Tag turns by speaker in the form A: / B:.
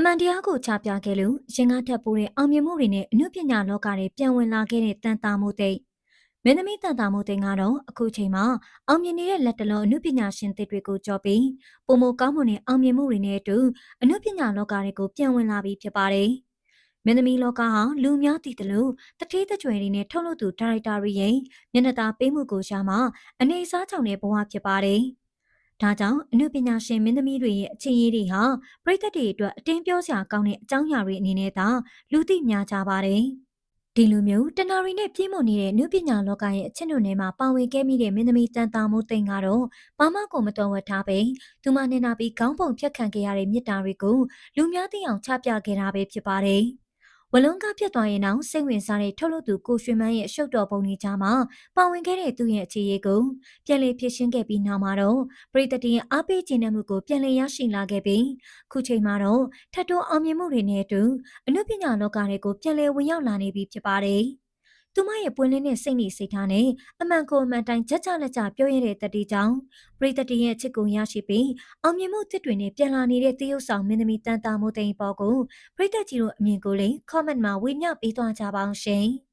A: အမှန်တရားကိုချပြခဲ့လို့ရင်ကားထက်ပိုတဲ့အောင်မြင်မှုတွေနဲ့အမှုပညာလောကတွေပြန်ဝင်လာခဲ့တဲ့တန်တာမိုးသိမ့်မင်းသမီးတန်တာမိုးသိမ့်ကတော့အခုချိန်မှာအောင်မြင်နေတဲ့လက်တလုံးအမှုပညာရှင်သစ်တွေကိုကြော်ပြီးပုံမကောင်းမွန်တဲ့အောင်မြင်မှုတွေနဲ့အတူအမှုပညာလောကတွေကိုပြန်ဝင်လာပြီးဖြစ်ပါတယ်မင်းသမီးလောကဟာလူများတည်တယ်လို့တတိတကြွယ်တွေနဲ့ထုတ်လုပ်သူဒါရိုက်တာတွေရဲ့မျက်နှာသာပေးမှုကိုရှာမှအနေအစားချောင်တဲ့ဘဝဖြစ်ပါတယ်။ ဒါကြောင့်အနုပညာရှင်မင်းသမီးတွေရဲ့အခြေရေးတွေဟာပြည်သက်တွေအတွက်အတင်းပြောစရာကောင်းတဲ့အကြောင်းအရာတွေအနေနဲ့သာလူသိများကြပါတယ်။ဒီလိုမျိုးတနာရီနဲ့ပြည့်မွန်နေတဲ့နုပညာလောကရဲ့အချက်တို့ထဲမှာပါဝင်ခဲ့မိတဲ့မင်းသမီးတန်တာမိုးသိန်းကတော့ဘာမှကိုမတော်ဝတ်ထားပဲသူမနဲ့နာပြီးခေါင်းပုံဖြတ်ခံခဲ့ရတဲ့မြစ်တာတွေကိုလူများသိအောင်ချပြခဲ့တာပဲဖြစ်ပါတယ်။ ဝလုံးကားပြတ်သွားရင်တော့စိတ်ဝင်စားတဲ့ထုတ်လုပ်သူကိုရွှေမန်းရဲ့အရှုပ်တော်ပုံကြီးကြားမှာပါဝင်ခဲ့တဲ့သူရဲ့အခြေရေးကိုပြန်လည်ဖြစ်ရှင်းခဲ့ပြီးနောက်မှာတော့ပြည်သက်တင်အားပေးခြင်းနဲ့မှုကိုပြန်လည်ရရှိလာခဲ့ပြီးခုချိန်မှာတော့ထပ်တိုးအောင်မြင်မှုတွေနဲ့အတူအမှုပညာလောကတွေကိုပြန်လည်ဝင်ရောက်လာနေပြီဖြစ်ပါတယ်။ သူမရဲ့ပွင့်လင်းတဲ့စိတ်နေစိတ်ထားနဲ့အမှန်ကိုအမှန်တိုင်းကြကြလက်ကြပြောရတဲ့တတိကြောင့်ပရိသတ်တရဲ့ချစ်ကိုရရှိပြီးအောင်မြင်မှုတစ်တွေနဲ့ပြန်လာနေတဲ့တရုတ်ဆောင်မင်းသမီးတန်တာမိုးသိန်းပေါ်ကိုပရိသတ်ကြီးတို့အမြင်ကိုလည်း comment မှာဝေမျှပေးသွားကြပါအောင်ရှင်။